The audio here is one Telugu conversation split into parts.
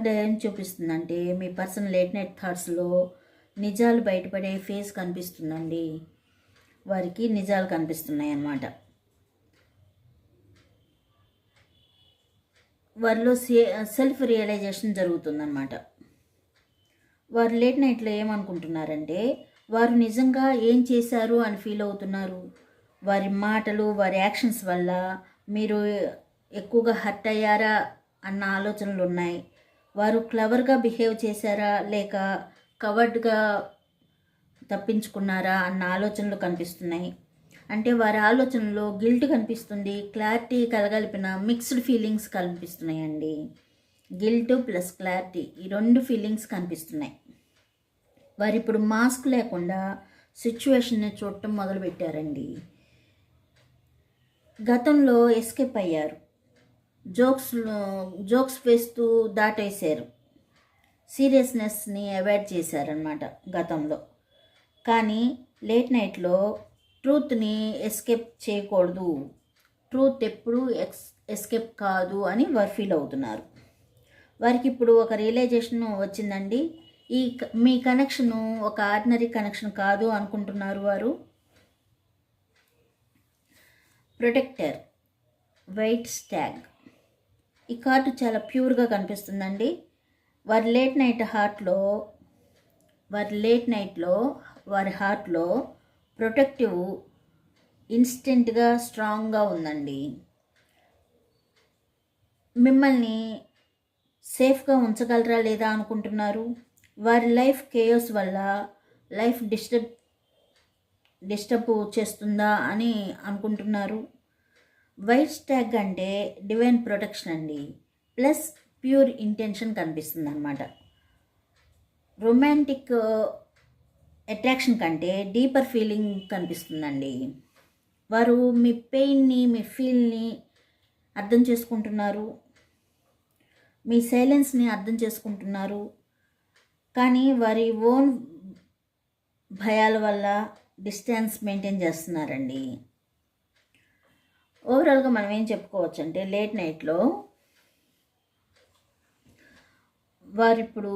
కార్డ్ ఏం చూపిస్తుందంటే మీ పర్సన్ లేట్ నైట్ థాట్స్లో నిజాలు బయటపడే ఫేస్ కనిపిస్తుందండి. వారికి నిజాలు కనిపిస్తున్నాయి అన్నమాట వారిలో సెల్ఫ్ రియలైజేషన్ జరుగుతుందన్నమాట. వారు లేట్ నైట్లో ఏమనుకుంటున్నారంటే వారు నిజంగా ఏం చేశారు అని ఫీల్ అవుతున్నారు. వారి మాటలు వారి యాక్షన్స్ వల్ల మీరు ఎక్కువగా హర్ట్ అయ్యారా అన్న ఆలోచనలు ఉన్నాయి వారు క్లవర్గా బిహేవ్ చేశారా? లేక కవర్డ్గా తప్పించుకున్నారా? అన్న ఆలోచనలు కనిపిస్తున్నాయి. అంటే వారి ఆలోచనలో గిల్ట్ కనిపిస్తుంది. క్లారిటీ కలగలిపిన మిక్స్డ్ ఫీలింగ్స్ కనిపిస్తున్నాయండి. గిల్ట్ ప్లస్ క్లారిటీ ఈ రెండు ఫీలింగ్స్ కనిపిస్తున్నాయి. వారు ఇప్పుడు మాస్క్ లేకుండా సిచ్యువేషన్ని చూడటం మొదలుపెట్టారండి. గతంలో ఎస్కేప్ అయ్యారు. జోక్స్ జోక్స్ వేస్తూ దాటేశారు. సీరియస్నెస్ని అవాయిడ్ చేశారనమాట గతంలో. కానీ లేట్ నైట్లో ట్రూత్ని ఎస్కేప్ చేయకూడదు. ట్రూత్ ఎప్పుడు ఎక్స్ ఎస్కేప్ కాదు అని వారు ఫీల్ అవుతున్నారు. వారికి ఇప్పుడు ఒక రియలైజేషన్ వచ్చిందండి. ఈ క- మీ కనెక్షను ఒక ఆర్డినరీ కనెక్షన్ కాదు అనుకుంటున్నారు వారు? Protector wait stag. ఈ కార్డు చాలా ప్యూర్గా కనిపిస్తుందండి. వారి లేట్ నైట్ హార్ట్లో వారి లేట్ నైట్లో వారి హార్ట్లో ప్రొటెక్టివ్ ఇన్స్టెంట్గా స్ట్రాంగ్గా ఉందండి. మిమ్మల్ని సేఫ్గా ఉంచగలరా లేదా అనుకుంటున్నారు? వారి లైఫ్ కేయోస్ వల్ల లైఫ్ డిస్టర్బ్ డిస్టర్బ్ చేస్తుందా అని అనుకుంటున్నారు? వైట్ స్టాగ్ అంటే డివైన్ ప్రొటెక్షన్ అండి. ప్లస్ ప్యూర్ ఇంటెన్షన్ కనిపిస్తుంది అనమాట రొమాంటిక్ uh, అట్రాక్షన్ కంటే డీపర్ ఫీలింగ్ కనిపిస్తుందండి. వారు మీ పెయిన్ని మీ ఫీల్ని అర్థం చేసుకుంటున్నారు. మీ సైలెన్స్ని అర్థం చేసుకుంటున్నారు. కానీ వారి ఓన్ భయాల వల్ల డిస్టెన్స్ మెయింటైన్ చేస్తున్నారండి. ఓవరాల్గా మనం ఏం చెప్పుకోవచ్చు అంటే లేట్ నైట్లో వారు ఇప్పుడు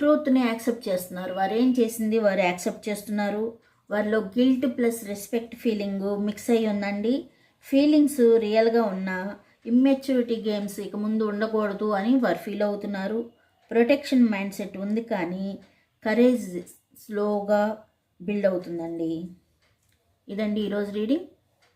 ట్రూత్ని యాక్సెప్ట్ చేస్తున్నారు. వారు ఏం చేసింది? వారు యాక్సెప్ట్ చేస్తున్నారు. వారిలో guilt plus respect feeling mix అయ్యి ఉందండి. ఫీలింగ్స్ రియల్గా ఉన్న ఇమ్మెచ్యూరిటీ గేమ్స్ ఇక ముందు ఉండకూడదు అని వారు ఫీల్ అవుతున్నారు. ప్రొటెక్షన్ మైండ్ సెట్ ఉంది కానీ కరేజ్ స్లోగా బిల్డ్ అవుతుందండి. ఇదండి ఈరోజు రీడింగ్